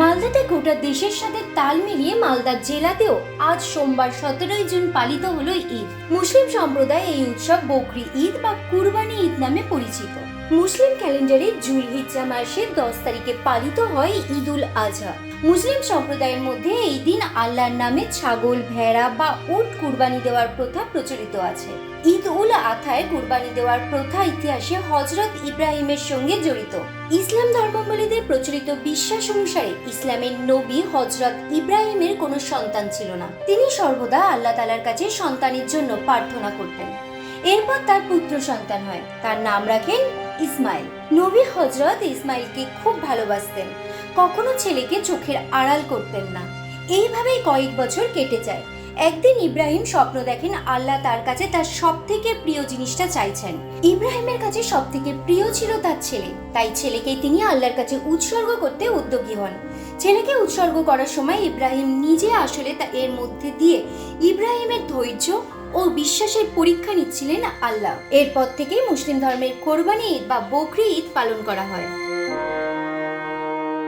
মালদাতে গোটা দেশের সাথে তাল মিলিয়ে মালদা জেলাতেও আজ সোমবার সতেরোই জুন পালিত হলো ঈদ। মুসলিম সম্প্রদায় এই উৎসব বকরি ঈদ বা কুরবানি ঈদ নামে পরিচিত। মুসলিম ক্যালেন্ডারে জুলহিজ্জা মাসের দশ তারিখে পালিত হয় ঈদ উল আজহা। মুসলিম সম্প্রদায়ের মধ্যে এই দিন আল্লাহর নামে ছাগল, ভেড়া বা উট কুরবানি দেওয়ার প্রথা প্রচলিত আছে। ঈদ উল আথায় কুরবানি দেওয়ার প্রথা ইতিহাসে হজরত ইব্রাহিমের সঙ্গে জড়িত। ইসলাম ধর্মাবলীদের প্রচলিত বিশ্বাস অনুসারে ইসলামের নবী হজরত ইব্রাহিমের কোনো সন্তান ছিল না। তিনি সর্বদা আল্লাহ তালার কাছে সন্তানের জন্য প্রার্থনা করতেন। এরপর তার পুত্র সন্তান হয়। তার নাম রাখেন ইসমাইল। নবী হজরত ইসমাইলকে খুব ভালোবাসতেন। কখনো ছেলেকে চোখের আড়াল করতেন না। এইভাবেই কয়েক বছর কেটে যায়। একদিন ইব্রাহিম স্বপ্ন দেখেন আল্লাহ তার কাছে তার সব থেকে প্রিয় জিনিসটা চাইছেন। ইব্রাহিমের কাছে সব থেকে প্রিয় ছিল তার ছেলে। তাই ছেলেকে তিনি আল্লাহর কাছে উৎসর্গ করতে উদ্যোগী হন। ছেলেকে উৎসর্গ করার সময় ইব্রাহিম নিজে আসলে তা এর মধ্যে দিয়ে ইব্রাহিমের ধৈর্য ও বিশ্বাসের পরীক্ষা নিচ্ছিলেন আল্লাহ। এরপর থেকেই মুসলিম ধর্মের কোরবানি ঈদ বা বকরি ঈদ পালন করা হয়।